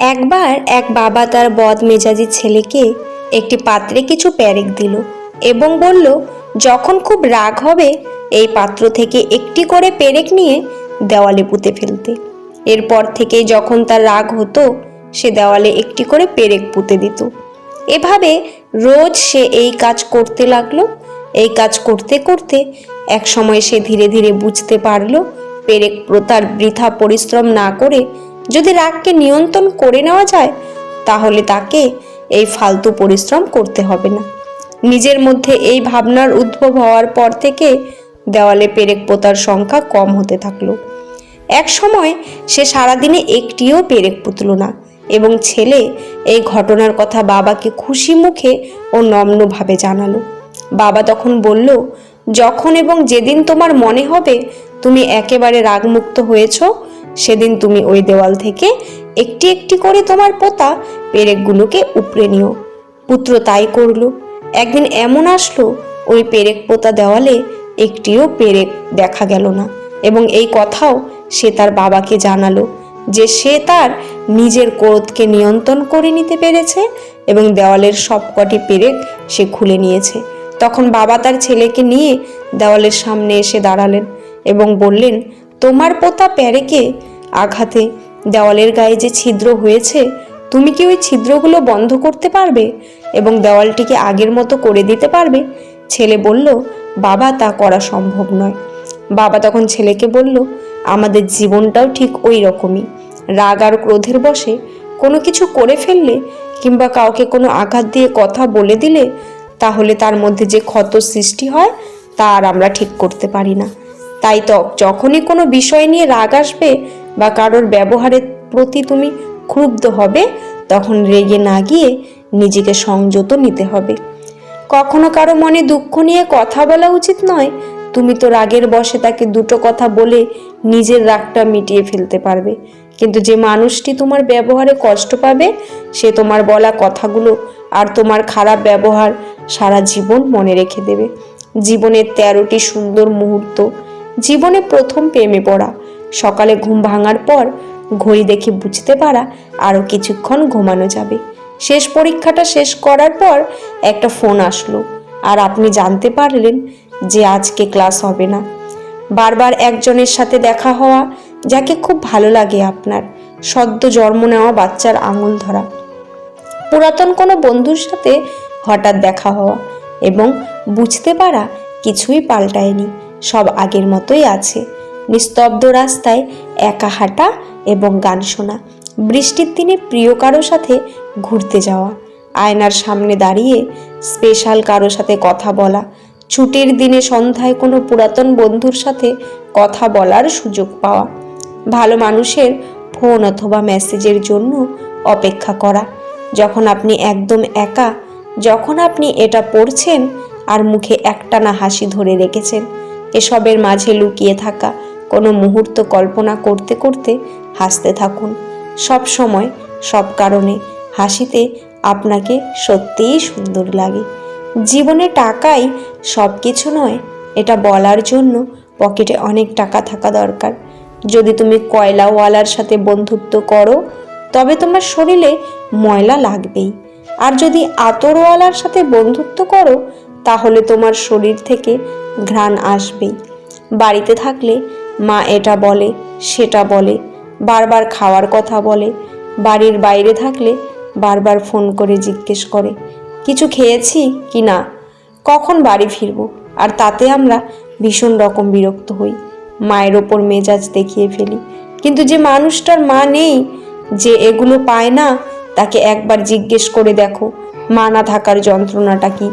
একবার এক বাবা তার বদ মেজাজি ছেলেকে একটি পাত্রে কিছু প্যারেক দিল এবং বলল, যখন খুব রাগ হবে, এই পাত্র থেকে একটি করে পেরেক নিয়ে দেওয়ালে পুঁতে ফেলতে। এরপর থেকে যখন তার রাগ হতো, সে দেওয়ালে একটি করে পেরেক পুঁতে দিত। এভাবে রোজ সে এই কাজ করতে লাগল। এই কাজ করতে করতে এক সময় সে ধীরে ধীরে বুঝতে পারল পেরেক প্রতার বৃথা পরিশ্রম না করে যদি রাগকে নিয়ন্ত্রণ করে নেওয়া যায়, তাহলে তাকে এই ফালতু পরিশ্রম করতে হবে না। নিজের মধ্যে এই ভাবনার উদ্ভব হওয়ার পর থেকে দেওয়ালে পেরেক পোতার সংখ্যা কম হতে থাকল। এক সময় সে সারাদিনে একটিও পেরেক পুতল না এবং ছেলে এই ঘটনার কথা বাবাকে খুশি মুখে ও নম্নভাবে জানালো। বাবা তখন বলল, যখন এবং যেদিন তোমার মনে হবে তুমি একেবারে রাগমুক্ত হয়েছ সেদিন তুমি ওই দেওয়াল থেকে একটি একটি করে তোমার পোতা পেরেকগুলোকে উপড়ে নিও। পুত্র তাই করল। একদিন এমন আসলো, ওই পেরেক পোতা দেওয়ালে একটিও পেরেক দেখা গেল না এবং এই কথাও সে তার বাবাকে জানালো যে সে তার নিজের ক্রোধকে নিয়ন্ত্রণ করে নিতে পেরেছে এবং দেওয়ালের সবকটি পেরেক সে খুলে নিয়েছে। তখন বাবা তার ছেলেকে নিয়ে দেওয়ালের সামনে এসে দাঁড়ালেন এবং বললেন তোমার পোতা প্যারেকে আঘাতে দেওয়ালের গায়ে যে ছিদ্র হয়েছে, তুমি কি ওই ছিদ্রগুলো বন্ধ করতে পারবে এবং দেওয়ালটিকে আগের মতো করে দিতে পারবে? ছেলে বলল, বাবা, তা করা সম্ভব নয়। বাবা তখন ছেলেকে বলল, আমাদের জীবনটাও ঠিক ওই রকমই। রাগ আর ক্রোধের বশে কোনো কিছু করে ফেললে কিংবা কাউকে কোনো আঘাত দিয়ে কথা বলে দিলে, তাহলে তার মধ্যে যে ক্ষত সৃষ্টি হয়, তা আর আমরা ঠিক করতে পারি না। তাই তো, যখনই কোনো বিষয় নিয়ে রাগ আসবে বা কারোর ব্যবহারের প্রতি তুমি ক্ষুব্ধ হবে, তখন রেগে না গিয়ে নিজেকে সংযত নিতে হবে। কখনো কারও মনে দুঃখ নিয়ে কথা বলা উচিত নয়, তুমি তো রাগের বশে তাকে দুটো কথা বলে নিজের রাগটা মিটিয়ে ফেলতে পারবে। কিন্তু যে মানুষটি তোমার ব্যবহারে কষ্ট পাবে, সে তোমার বলা কথাগুলো আর তোমার খারাপ ব্যবহার সারা জীবন মনে রেখে দেবে। জীবনের তেরোটি সুন্দর মুহূর্ত জীবনে প্রথম প্রেমে পড়া। সকালে ঘুম ভাঙার পর ঘড়ি দেখে বুঝতে পারা আরও কিছুক্ষণ ঘুমানো যাবে। শেষ পরীক্ষাটা শেষ করার পর একটা ফোন আসলো। আর আপনি জানতে পারলেন যে আজকে ক্লাস হবে না। বারবার একজনের সাথে দেখা হওয়া, যাকে খুব ভালো লাগে আপনার, সদ্য জন্ম নেওয়া বাচ্চার আঙুল ধরা। পুরাতন কোনো বন্ধুর সাথে হঠাৎ দেখা হওয়া এবং বুঝতে পারা কিছুই পাল্টায়নি। সব আগের মতোই আছে। নিস্তব্ধ রাস্তায় একা হাঁটা এবং গান শোনা, বৃষ্টির দিনে প্রিয় কারও সাথে ঘুরতে যাওয়া, আয়নার সামনে দাঁড়িয়ে স্পেশাল কারও সাথে কথা বলা, ছুটির দিনে সন্ধ্যায় কোনো পুরাতন বন্ধুর সাথে কথা বলার সুযোগ পাওয়া, ভালো মানুষের ফোন অথবা মেসেজের জন্য অপেক্ষা করা, যখন আপনি একদম একা, যখন আপনি এটা পড়ছেন আর মুখে একটানা হাসি ধরে রেখেছেন এসবের মাঝে লুকিয়ে থাকা কোনো মুহূর্ত কল্পনা করতে করতে হাসতে থাকুন। সব সময়, সব কারণে হাসিতে আপনাকে সত্যিই সুন্দর লাগে। জীবনে টাকাই সব কিছু নয়, এটা বলার জন্য পকেটে অনেক টাকা থাকা দরকার। যদি তুমি কয়লাওয়ালার সাথে বন্ধুত্ব করো, তবে তোমার শরীরে ময়লা লাগবেই। আর যদি আতরওয়ালার সাথে বন্ধুত্ব করো তাহলে তোমার শরীর থেকে ঘ্রাণ আসবেই। বাড়িতে থাকলে মা এটা বলে, সেটা বলে, বারবার খাওয়ার কথা বলে, বাড়ির বাইরে থাকলে বারবার ফোন করে জিজ্ঞেস করে, কিছু খেয়েছি কি না? কখন বাড়ি ফিরবো? আর তাতে আমরা ভীষণ রকম বিরক্ত হই। মায়ের ওপর মেজাজ দেখিয়ে ফেলি। কিন্তু যে মানুষটার মা নেই, যে এগুলো পায় না, তাকে একবার জিজ্ঞেস করে দেখো, মা না থাকার যন্ত্রণাটা কি?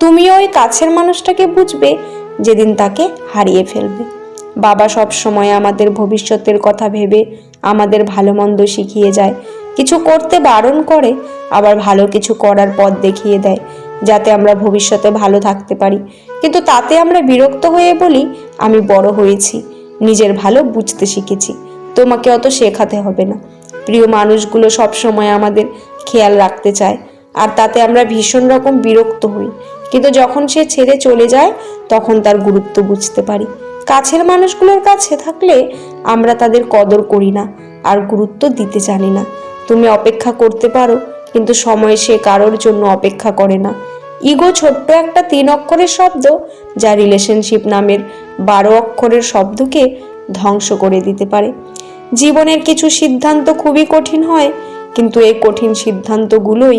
তুমিও ওই কাছের মানুষটাকে বুঝবে যেদিন তাকে হারিয়ে ফেলবে। বাবা সব সময় আমাদের ভবিষ্যতের কথা ভেবে আমাদের ভালো মন্দ শিখিয়ে যায়। কিছু করতে বারণ করে, আবার ভালো কিছু করার পথ দেখিয়ে দেয়, যাতে আমরা ভবিষ্যতে ভালো থাকতে পারি। কিন্তু তাতে আমরা বিরক্ত হয়ে বলি, আমি বড় হয়েছি, নিজের ভালো বুঝতে শিখেছি, তোমাকে অত শেখাতে হবে না। প্রিয় মানুষগুলো সব সময় আমাদের খেয়াল রাখতে চায়, আর তাতে আমরা ভীষণ রকম বিরক্ত হই। কিন্তু যখন সে ছেড়ে চলে যায়, তখন তার গুরুত্ব বুঝতে পারি। কাছের মানুষগুলোর কাছে থাকলে আমরা তাদের কদর করি না আর গুরুত্ব দিতে জানি না। তুমি অপেক্ষা করতে পারো, কিন্তু সময় সে কারোর জন্য অপেক্ষা করে না। ইগো ছোট্ট একটা তিন অক্ষরের শব্দ, যা রিলেশনশিপ নামের বারো অক্ষরের শব্দকে ধ্বংস করে দিতে পারে। জীবনের কিছু সিদ্ধান্ত খুবই কঠিন হয়, কিন্তু এই কঠিন সিদ্ধান্তগুলোই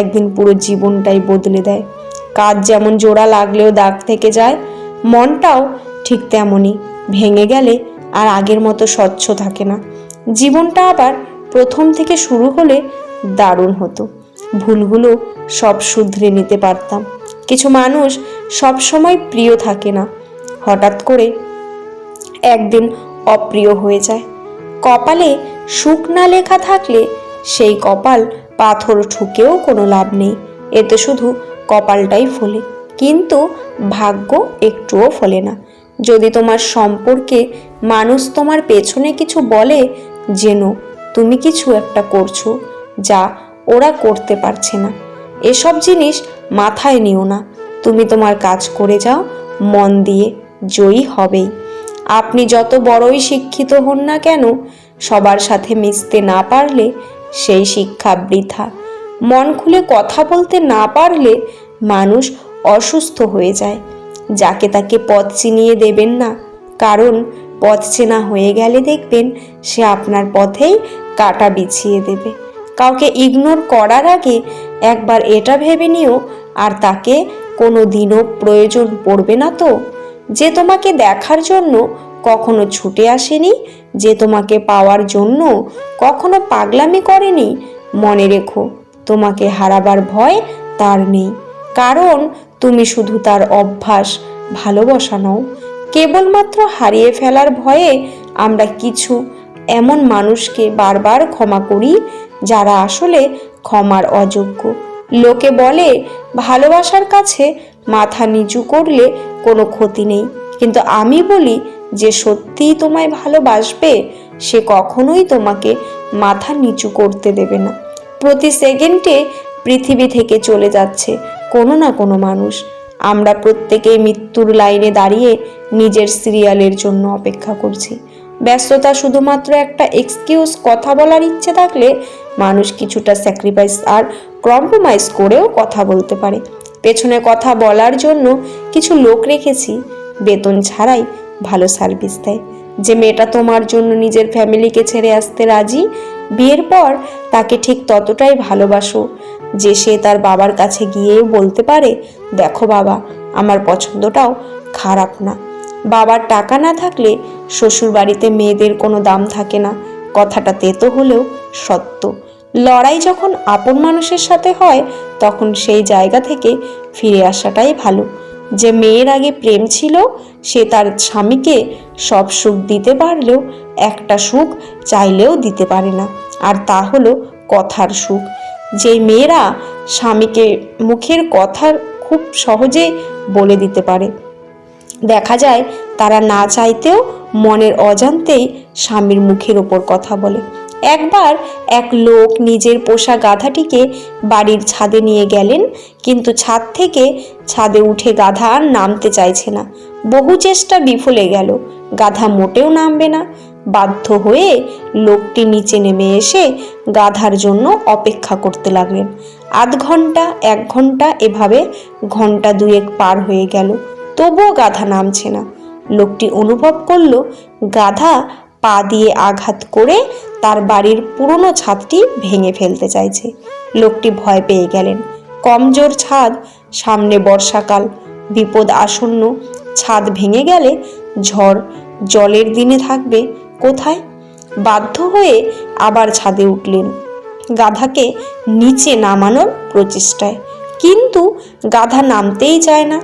একদিন পুরো জীবনটাই বদলে দেয়। কাজ যেমন জোড়া লাগলেও দাগ থেকে যায়, মনটাও ঠিক তেমনই। ভেঙে গেলে আর আগের মতো স্বচ্ছ থাকে না। জীবনটা আবার প্রথম থেকে শুরু হলে দারুণ হতো। ভুলগুলো সব শুধরে নিতে পারতাম। কিছু মানুষ সব সময় প্রিয় থাকে না। হঠাৎ করে একদিন অপ্রিয় হয়ে যায়। কপালে সুখ না লেখা থাকলে সেই কপাল পাথর ঠুকেও কোনো লাভ নেই। এতে শুধু কপালটাই ফলে। কিন্তু ভাগ্য একটুও ফলে না। যদি তোমার সম্পর্কে মানুষ তোমার পেছনে কিছু বলে যেন তুমি কিছু একটা করছ যা ওরা করতে পারছে না। এসব জিনিস মাথায় নিও না। তুমি তোমার কাজ করে যাও, মন দিয়ে জয়ী হবেই। আপনি যত বড়ই শিক্ষিত হন না কেন, সবার সাথে মিশতে না পারলে সেই শিক্ষা বৃথা। মন খুলে কথা বলতে না পারলে মানুষ অসুস্থ হয়ে যায়। যাকে তাকে পথ চিনিয়ে দেবেন না। কারণ পথ চেনা হয়ে গেলে দেখবেন সে আপনার পথেই কাটা বিছিয়ে দেবে। কাউকে ইগনোর করার আগে একবার এটা ভেবে নিও, আর তাকে কোনো দিনও প্রয়োজন পড়বে না তো। যে তোমাকে দেখার জন্য কখনো ছুটে আসেনি, যে তোমাকে পাওয়ার জন্য কখনো পাগলামি করেনি, মনে রেখো। তোমাকে হারাবার ভয় তার নেই। কারণ তুমি শুধু তার অভ্যাস, ভালোবাসা নও। কেবলমাত্র হারিয়ে ফেলার ভয়ে আমরা কিছু এমন মানুষকে বারবার ক্ষমা করি, যারা আসলে ক্ষমার অযোগ্য। লোকে বলে, ভালোবাসার কাছে মাথা নিচু করলে কোনো ক্ষতি নেই। কিন্তু আমি বলি, যে সত্যিই তোমায় ভালোবাসবে, সে কখনোই তোমাকে মাথা নিচু করতে দেবে না। প্রতি সেকেন্ডে পৃথিবী থেকে চলে যাচ্ছে কোনো না কোনো মানুষ। আমরা প্রত্যেকেই মৃত্যুর লাইনে দাঁড়িয়ে নিজের সিরিয়ালের জন্য অপেক্ষা করছি। ব্যস্ততা শুধুমাত্র একটা এক্সকিউজ কথা বলার ইচ্ছে থাকলে মানুষ কিছুটা স্যাক্রিফাইস আর কম্প্রোমাইজ করেও কথা বলতে পারে। পেছনে কথা বলার জন্য কিছু লোক রেখেছি, বেতন ছাড়াই ভালো সার্ভিস দেয়। যে মেয়েটা তোমার জন্য নিজের ফ্যামিলিকে ছেড়ে আসতে রাজি, বিয়ের পর তাকে ঠিক ততটাই ভালোবাসো। যে সে তার বাবার কাছে গিয়ে বলতে পারে, দেখো বাবা, আমার পছন্দটাও খারাপ না। বাবার টাকা না থাকলে শ্বশুর বাড়িতে মেয়েদের কোনো দাম থাকে না। কথাটা তেতো হলেও সত্য। লড়াই যখন আপন মানুষের সাথে হয়, তখন সেই জায়গা থেকে ফিরে আসাটাই ভালো। যে মেয়ের আগে প্রেম ছিল, সে তার স্বামীকে সব সুখ দিতে পারলেও একটা সুখ চাইলেও দিতে পারে না। আর তা হলো কথার সুখ। যে মেয়েরা স্বামীকে মুখের কথার খুব সহজে বলে দিতে পারে। দেখা যায় তারা না চাইতেও মনের অজান্তেই স্বামীর মুখের ওপর কথা বলে। একবার এক লোক নিজের পোষা গাধাটিকে বাড়ির ছাদে নিয়ে গেলেন, কিন্তু ছাদ থেকে ছাদে উঠে গাধা আর নামতে চাইছে না। বহু চেষ্টা বিফলে গেল, গাধা মোটেও নামবে না। বাধ্য হয়ে লোকটি নিচে নেমে এসে গাধার জন্য অপেক্ষা করতে লাগলেন। আধ ঘণ্টা এক ঘণ্টা এভাবে ঘণ্টা দুয়েক পার হয়ে গেল, তবুও গাধা নামছে না। লোকটি অনুভব করল, গাধা পা দিয়ে আঘাত করে তার বাড়ির পুরনো ছাদটি ভেঙে ফেলতে চাইছে। লোকটি ভয় পেয়ে গেলেন। কমজোর ছাদ, সামনে বর্ষাকাল, বিপদ আসন্ন, ছাদ ভেঙে গেলে ঝড়, জলের দিনে থাকবে, কোথায়? বাধ্য হয়ে আবার ছাদে উঠলেন। গাধাকে নিচে নামানোর প্রচেষ্টায়। কিন্তু গাধা নামতেই চায় না।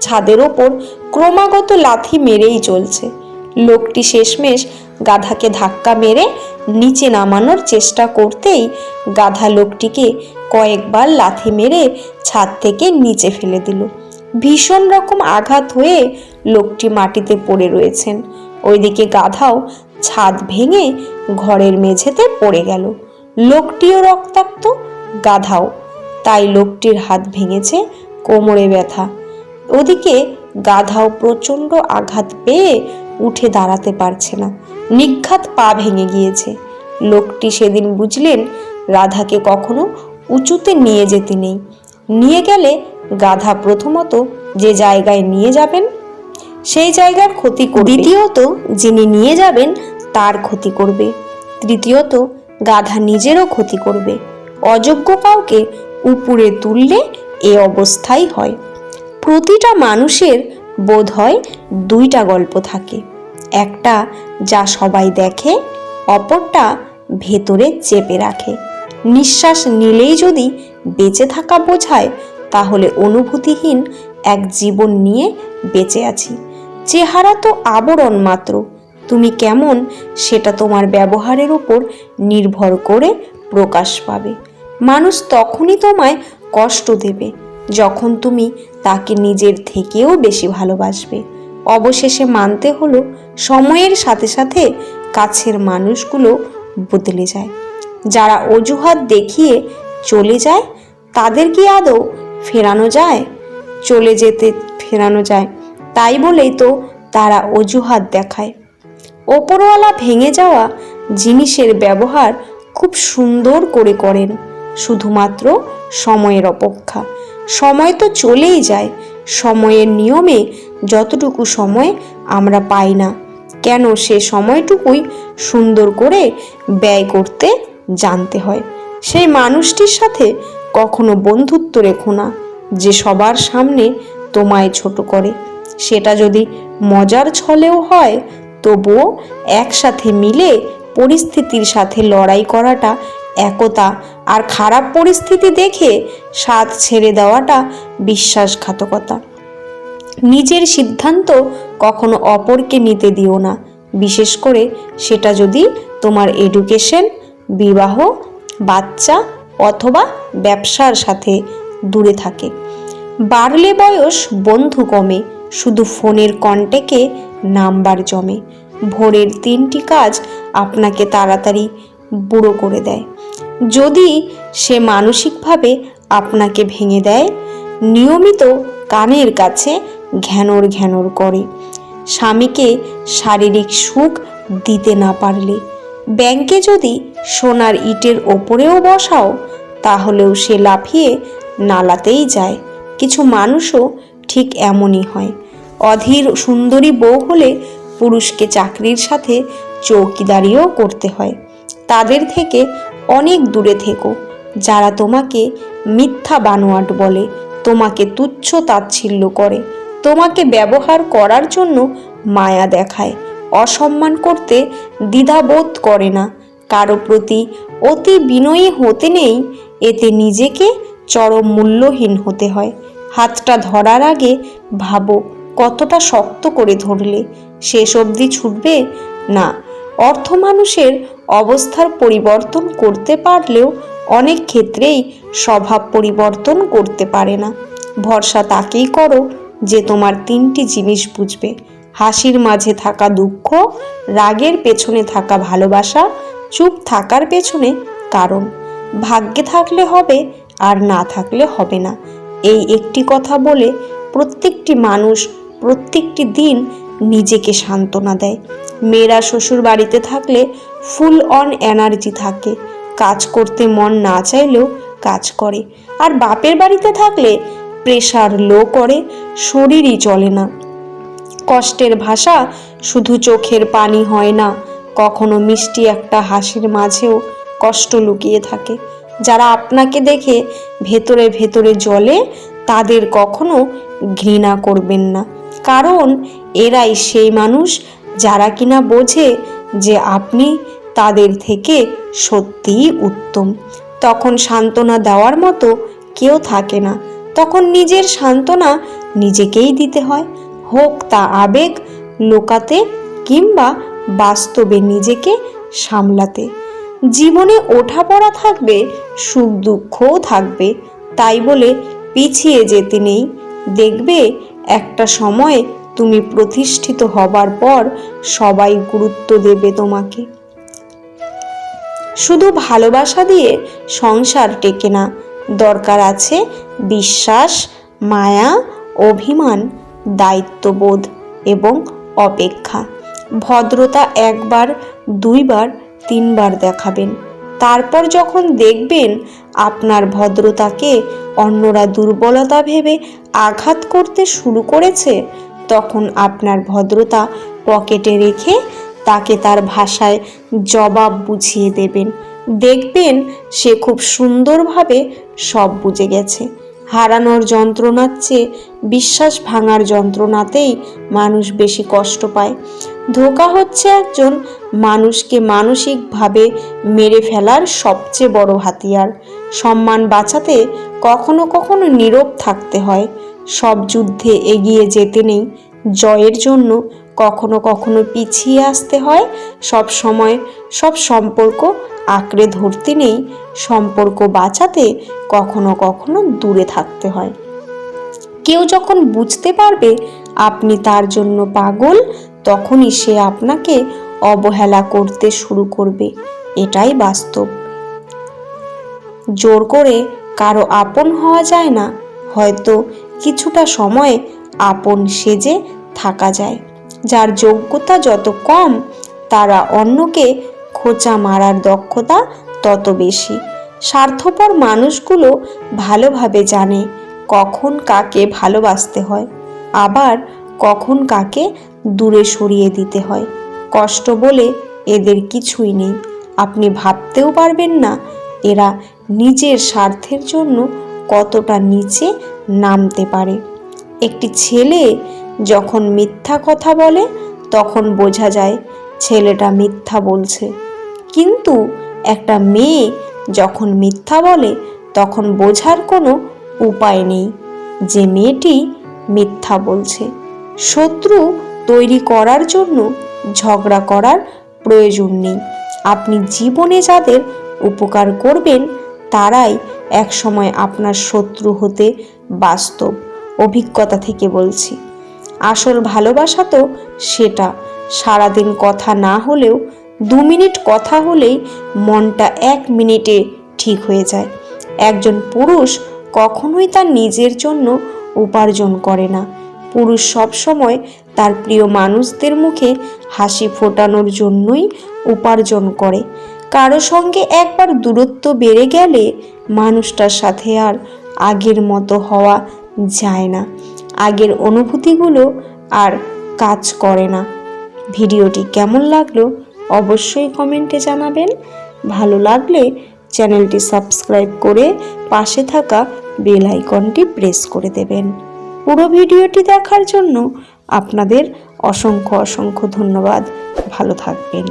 ছাদের ওপর ক্রমাগত লাথি মেরেই চলছে। লোকটি শেষমেশ গাধাকে ধাক্কা মেরে নিচে নামানোর চেষ্টা করতেই গাধা লোকটিকে কয়েকবার লাথি মেরে ছাদ থেকে নিচে ফেলে দিল। ভীষণ রকম আঘাত হয়ে লোকটি মাটিতে পড়ে রয়েছেন। ওইদিকে গাধাও ছাদ ভেঙে ঘরের মেঝেতে পড়ে গেল। লোকটিও রক্তাক্ত, গাধাও। তাই লোকটির হাত ভেঙেছে, কোমরে ব্যথা। ওদিকে গাধাও প্রচণ্ড আঘাত পেয়ে উঠে দাঁড়াতে পারছে না। নিঘাত পা ভেঙে গিয়েছে। লোকটি সেদিন বুঝলেন, রাধাকে কখনো উঁচুতে নিয়ে যেতে নেই। নিয়ে গেলে গাধা প্রথমত যে জায়গায় নিয়ে যাবেন, সেই জায়গার ক্ষতি করবে। দ্বিতীয়ত, যিনি নিয়ে যাবেন, তার ক্ষতি করবে। তৃতীয়ত, গাধা নিজেরও ক্ষতি করবে। অযোগ্য কাউকে উপরে তুললে এ অবস্থাই হয়। প্রতিটা মানুষের বোধ হয় দুইটা গল্প থাকে। একটা যা সবাই দেখে, অপরটা ভেতরে চেপে রাখে। নিঃশ্বাস নিলেই যদি বেঁচে থাকা বোঝায়, তাহলে অনুভূতিহীন এক জীবন নিয়ে বেঁচে আছি। চেহারা তো আবরণ মাত্র। তুমি কেমন সেটা তোমার ব্যবহারের উপর নির্ভর করে প্রকাশ পাবে। মানুষ তখনই তোমায় কষ্ট দেবে। যখন তুমি তাকে নিজের থেকেও বেশি ভালোবাসবে। অবশেষে মানতে হলো সময়ের সাথে সাথে কাছের মানুষগুলো বদলে যায়। যারা অজুহাত দেখিয়ে চলে যায়, তাদের কি আদৌ ফেরানো যায়? চলে যেতে ফেরানো যায়, তাই বলেই তো তারা অজুহাত দেখায়। ওপরওয়ালা ভেঙে যাওয়া জিনিসের ব্যবহার খুব সুন্দর করে করেন, শুধুমাত্র সময়ের অপেক্ষা। সময় তো চলেই যায়। সময়ের নিয়মে যতটুকু সময় আমরা পাই না, কেন সে সময়টুকুই সুন্দর করে ব্যয় করতে জানতে হয়। সেই মানুষটির সাথে কখনো বন্ধুত্ব রেখো না, যে সবার সামনে তোমায় ছোট করে। সেটা যদি মজার ছলেও হয়, তবুও একসাথে মিলে পরিস্থিতির সাথে লড়াই করাটা একতা আর খারাপ পরিস্থিতি দেখে সাথ ছেড়ে দেওয়াটা বিশ্বাসঘাতকতা। নিজের সিদ্ধান্ত কখনো অপরকে নিতে দিও না। বিশেষ করে সেটা যদি তোমার এডুকেশন বিবাহ, বাচ্চা অথবা ব্যবসার সাথে দূরে থাকে। বাড়লে বয়স বন্ধু কমে, শুধু ফোনের কন্টেকে নাম্বার জমে। ভোরের তিনটি কাজ আপনাকে তাড়াতাড়ি বুড়ো করে দেয়। যদি সে মানসিকভাবে আপনাকে ভেঙে দেয়, নিয়মিত কানের কাছে ঘ্যানর ঘ্যানর করে। স্বামীকে শারীরিক সুখ দিতে না পারলে। ব্যাংকে যদি সোনার ইটের ওপরেও বসাও, তাহলেও সে লাফিয়ে নালাতেই যায়। কিছু মানুষও ঠিক এমনই হয়। অধীর সুন্দরী বউ হলে পুরুষকে চাকরির সাথে চৌকিদারিও করতে হয়। তাদের থেকে অনেক দূরে থেকো, যারা তোমাকে মিথ্যা বানোয়াট বলে, তোমাকে তুচ্ছ তাচ্ছিল্য করে, তোমাকে ব্যবহার করার জন্য মায়া দেখায়, অসম্মান করতে দ্বিধাবোধ করে না, কারও প্রতি অতি বিনয়ী হতে নেই, এতে নিজেকে চরম মূল্যহীন হতে হয়। হাতটা ধরার আগে ভাবো কতটা শক্ত করে ধরলে, শেষ অবধি ছুটবে? না অর্থ মানুষের অবস্থার পরিবর্তন করতে পারলেও অনেক ক্ষেত্রেই স্বভাব পরিবর্তন করতে পারে না। ভরসা তাকেই করো যে তোমার তিনটি জিনিস বুঝবে। হাসির মাঝে থাকা দুঃখ, রাগের পেছনে থাকা ভালোবাসা, চুপ থাকার পেছনে কারণ। ভাগ্যে থাকলে হবে আর না থাকলে হবে না। এই একটি কথা বলে প্রত্যেকটি মানুষ প্রত্যেকটি দিন নিজেকে সান্ত্বনা দেয়। মেয়েরা শ্বশুর বাড়িতে থাকলে ফুল অন এনার্জি থাকে। কাজ করতে মন না চাইলেও কাজ করে। আর বাপের বাড়িতে থাকলে প্রেশার লো করে, শরীরই চলে না। কষ্টের ভাষা শুধু চোখের পানি হয় না, কখনো মিষ্টি একটা হাসির মাঝেও কষ্ট লুকিয়ে থাকে। যারা আপনাকে দেখে ভেতরে ভেতরে জলে তাদের কখনো ঘৃণা করবেন না। কারণ এরাই সেই মানুষ যারা কিনা বোঝে যে আপনি তাদের থেকে সত্যিই উত্তম। তখন সান্ত্বনা দেওয়ার মতো কেউ থাকে না। তখন নিজের সান্ত্বনা নিজেকেই দিতে হয়। হোক তা আবেগ লোকাতে কিংবা বাস্তবে নিজেকে সামলাতে। জীবনে ওঠা পড়া থাকবে, সুখ দুঃখও থাকবে। তাই বলে পিছিয়ে যেতে নেই। দেখবে একটা সময় তুমি প্রতিষ্ঠিত হবার পর সবাই গুরুত্ব দেবে তোমাকে। শুধু ভালোবাসা দিয়ে সংসার টেকে না, দরকার আছে বিশ্বাস, মায়া, অভিমান, দায়িত্ববোধ এবং অপেক্ষা। ভদ্রতা একবার, দুইবার, তিনবার দেখাবেন। তারপর যখন দেখবেন আপনার ভদ্রতাকে অন্যরা দুর্বলতা ভেবে আঘাত করতে শুরু করেছে তখন আপনার ভদ্রতা পকেটে রেখে তাকে তার ভাষায় জবাব বুঝিয়ে দেবেন। দেখবেন সে খুব সুন্দরভাবে সব বুঝে গেছে। হারানোর যন্ত্রণার চেয়ে বিশ্বাস ভাঙার যন্ত্রণাতেই মানুষ বেশি কষ্ট পায়। ধোকা হচ্ছে একজন মানুষকে মানসিকভাবে মেরে ফেলার সবচেয়ে বড় হাতিয়ার। সম্মান বাঁচাতে কখনো কখনো নীরব থাকতে হয়। সব যুদ্ধে এগিয়ে যেতে নেই। জয়ের জন্য কখনো কখনো পিছিয়ে আসতে হয়। সব সময় সব সম্পর্ক আঁকড়ে ধরতে নেই। সম্পর্ক বাঁচাতে কখনো কখনো দূরে থাকতে হয়। কেউ যখন বুঝতে পারবে আপনি তার জন্য পাগল, তখনই সে আপনাকে অবহেলা করতে শুরু করবে। এটাই বাস্তব। জোর করে কারও আপন হওয়া যায় না। হয়তো কিছুটা সময় আপন সেজে থাকা যায়। যার যোগ্যতা যত কম, তারা অন্যকে খোঁচা মারার দক্ষতা তত বেশি। স্বার্থপর মানুষগুলো ভালোভাবে জানে কখন কাকে ভালোবাসতে হয়, আবার কখন কাকে দূরে সরিয়ে দিতে হয়। কষ্ট বলে এদের কিছুই নেই। আপনি ভাবতেও পারবেন না এরা নিজের স্বার্থের জন্য কতটা নিচে নামতে পারে। একটি ছেলে যখন মিথ্যা কথা বলে, তখন বোঝা যায় ছেলেটা মিথ্যা বলছে। কিন্তু একটা মেয়ে যখন মিথ্যা বলে, তখন বোঝার কোনো উপায় নেই যে মেয়েটি মিথ্যা বলছে। শত্রু তৈরি করার জন্য ঝগড়া করার প্রয়োজন নেই। আপনি জীবনে যাদের উপকার করবেন, তারাই একসময় আপনার শত্রু হতে বাস্তব অভিজ্ঞতা থেকে বলছি। আসল ভালোবাসা তো সেটা। সারাদিন কথা না হলেও দু মিনিট কথা হলেই মনটা এক মিনিটে ঠিক হয়ে যায়। একজন পুরুষ কখনোই তার নিজের জন্য উপার্জন করে না। পুরুষ সবসময় তার প্রিয় মানুষদের মুখে হাসি ফোটানোর জন্যই উপার্জন করে। কারও সঙ্গে একবার দূরত্ব বেড়ে গেলে মানুষটার সাথে আর আগের মতো হওয়া যায় না। আগের অনুভূতিগুলো আর কাজ করে না। ভিডিওটি কেমন লাগল অবশ্যই কমেন্টে জানাবেন। ভালো লাগলে চ্যানেলটি সাবস্ক্রাইব করে পাশে থাকা বেল আইকনটি প্রেস করে দেবেন। পুরো ভিডিওটি দেখার জন্য আপনাদের অসংখ্য অসংখ্য ধন্যবাদ। ভালো থাকবেন।